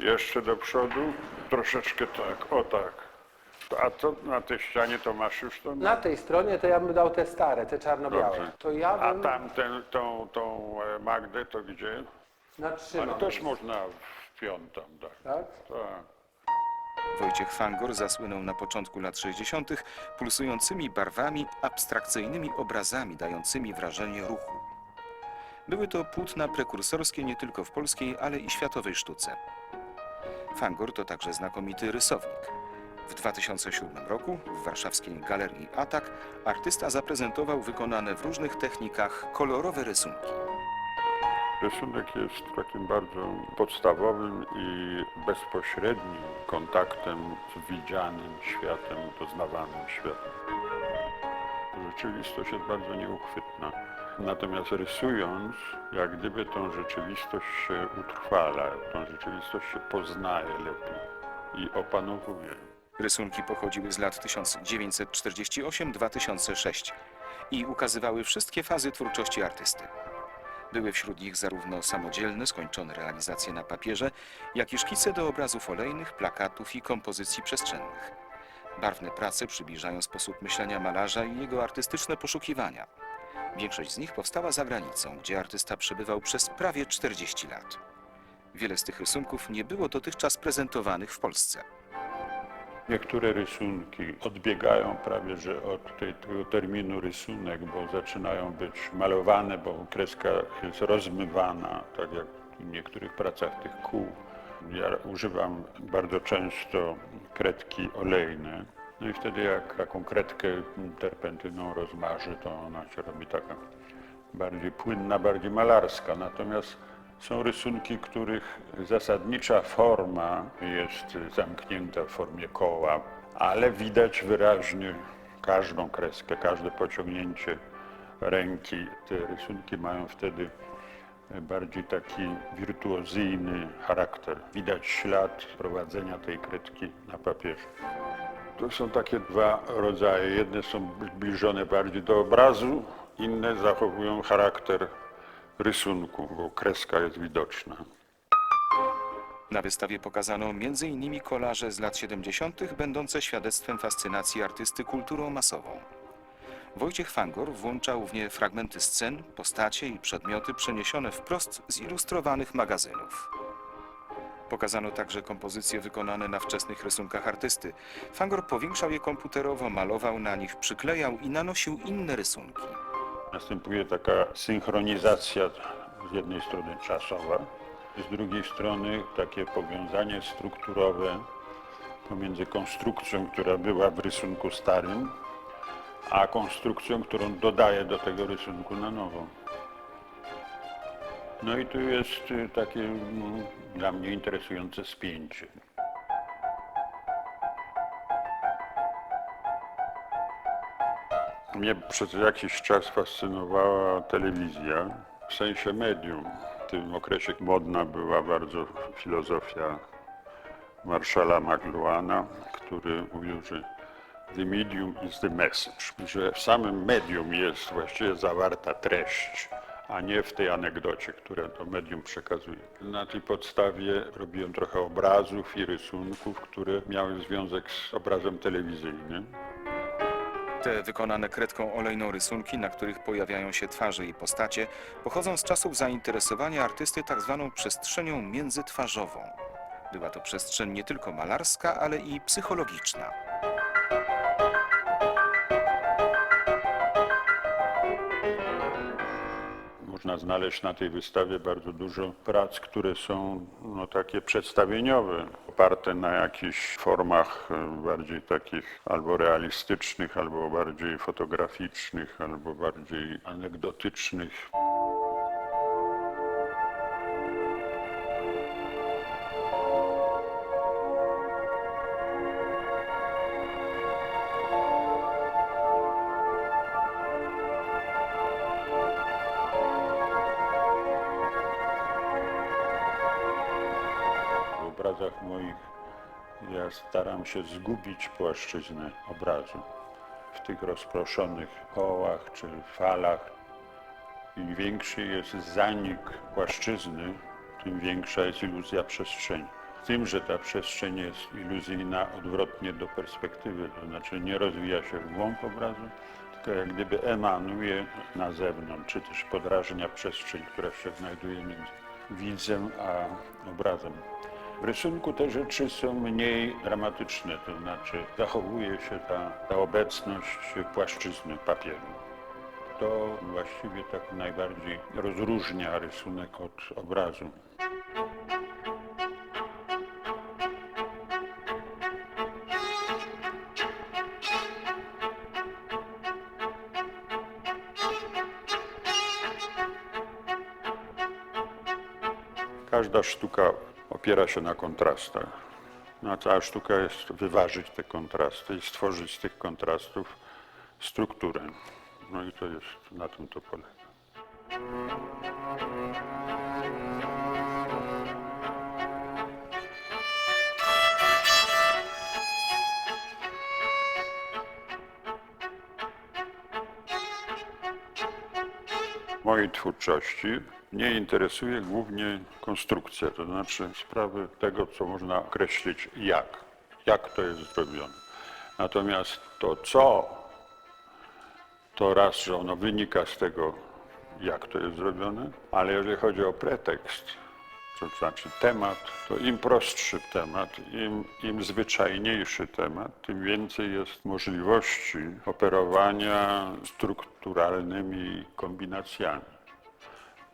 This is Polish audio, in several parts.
Jeszcze do przodu, troszeczkę tak, o tak. A to na tej ścianie to masz już to? Na tej stronie to ja bym dał te stare, te czarno-białe. Dobrze. To ja A bym tamten, tą, tą e, Magdę to gdzie? Ale natrzymał. też można w piątą dać. Tak? Tak. Wojciech Fangor zasłynął na początku lat 60. pulsującymi barwami, abstrakcyjnymi obrazami dającymi wrażenie ruchu. Były to płótna prekursorskie nie tylko w polskiej, ale i światowej sztuce. Fangor to także znakomity rysownik. W 2007 roku w warszawskiej galerii Atak artysta zaprezentował wykonane w różnych technikach kolorowe rysunki. Rysunek jest takim bardzo podstawowym i bezpośrednim kontaktem z widzianym światem, doznawanym światem. Rzeczywistość jest bardzo nieuchwytna. Natomiast rysując, jak gdyby tą rzeczywistość się utrwala, tą rzeczywistość się poznaje lepiej i opanowuje. Rysunki pochodziły z lat 1948-2006 i ukazywały wszystkie fazy twórczości artysty. Były wśród nich zarówno samodzielne, skończone realizacje na papierze, jak i szkice do obrazów olejnych, plakatów i kompozycji przestrzennych. Barwne prace przybliżają sposób myślenia malarza i jego artystyczne poszukiwania. Większość z nich powstała za granicą, gdzie artysta przebywał przez prawie 40 lat. Wiele z tych rysunków nie było dotychczas prezentowanych w Polsce. Niektóre rysunki odbiegają prawie że od tego terminu rysunek, bo zaczynają być malowane, bo kreska jest rozmywana, tak jak w niektórych pracach tych kół. Ja używam bardzo często kredki olejne. No i wtedy jak taką kredkę terpentyną rozmarzy, to ona się robi taka bardziej płynna, bardziej malarska. Natomiast są rysunki, których zasadnicza forma jest zamknięta w formie koła, ale widać wyraźnie każdą kreskę, każde pociągnięcie ręki. Te rysunki mają wtedy bardziej taki wirtuozyjny charakter. Widać ślad prowadzenia tej kredki na papierze. To są takie dwa rodzaje. Jedne są zbliżone bardziej do obrazu, inne zachowują charakter rysunku, bo kreska jest widoczna. Na wystawie pokazano m.in. kolaże z lat 70., będące świadectwem fascynacji artysty kulturą masową. Wojciech Fangor włączał w nie fragmenty scen, postacie i przedmioty przeniesione wprost z ilustrowanych magazynów. Pokazano także kompozycje wykonane na wczesnych rysunkach artysty. Fangor powiększał je komputerowo, malował na nich, przyklejał i nanosił inne rysunki. Następuje taka synchronizacja z jednej strony czasowa, z drugiej strony takie powiązanie strukturowe pomiędzy konstrukcją, która była w rysunku starym, a konstrukcją, którą dodaję do tego rysunku na nowo. No i tu jest y, takie no, dla mnie interesujące spięcie. Mnie przez jakiś czas fascynowała telewizja, w sensie medium. W tym okresie modna była bardzo filozofia Marszala McLuhana, który mówił, że the medium is the message, że w samym medium jest właściwie zawarta treść, a nie w tej anegdocie, które to medium przekazuje. Na tej podstawie robiłem trochę obrazów i rysunków, które miały związek z obrazem telewizyjnym. Te wykonane kredką olejną rysunki, na których pojawiają się twarze i postacie, pochodzą z czasów zainteresowania artysty tak zwaną przestrzenią międzytwarzową. Była to przestrzeń nie tylko malarska, ale i psychologiczna. Można znaleźć na tej wystawie bardzo dużo prac, które są no, takie przedstawieniowe, oparte na jakichś formach e, bardziej takich albo realistycznych, albo bardziej fotograficznych, albo bardziej anegdotycznych. Obrazach moich ja staram się zgubić płaszczyznę obrazu. W tych rozproszonych kołach czy falach im większy jest zanik płaszczyzny, tym większa jest iluzja przestrzeni. tym, że ta przestrzeń jest iluzyjna odwrotnie do perspektywy, to znaczy nie rozwija się w głąb obrazu, tylko jak gdyby emanuje na zewnątrz, czy też podrażnia przestrzeń, która się znajduje między widzem a obrazem. W rysunku te rzeczy są mniej dramatyczne, to znaczy zachowuje się ta, ta obecność płaszczyzny papieru. To właściwie tak najbardziej rozróżnia rysunek od obrazu. Każda sztuka opiera się na kontrastach. No, a cała sztuka jest wyważyć te kontrasty i stworzyć z tych kontrastów strukturę. No i to jest, na tym to polega. Mojej twórczości mnie interesuje głównie konstrukcja, to znaczy sprawy tego, co można określić jak, jak to jest zrobione. Natomiast to co, to raz, że ono wynika z tego, jak to jest zrobione, ale jeżeli chodzi o pretekst, to znaczy temat, to im prostszy temat, im, im zwyczajniejszy temat, tym więcej jest możliwości operowania strukturalnymi kombinacjami.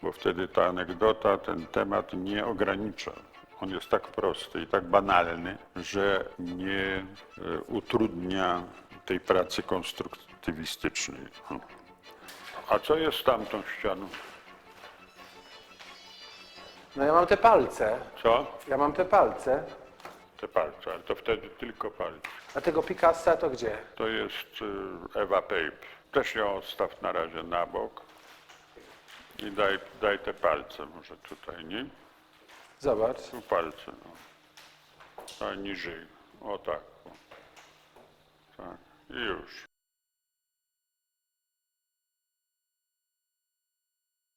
Bo wtedy ta anegdota, ten temat nie ogranicza. On jest tak prosty i tak banalny, że nie e, utrudnia tej pracy konstruktywistycznej. A co jest z tamtą ścianą? No ja mam te palce. Co? Ja mam te palce. Te palce, ale to wtedy tylko palce. A tego Picassa to gdzie? To jest Ewa Pape. Też ją odstaw na razie na bok. I daj, daj te palce może tutaj, nie? Zobacz. Tu palce, no. A niżej. O tak. O. Tak. I już.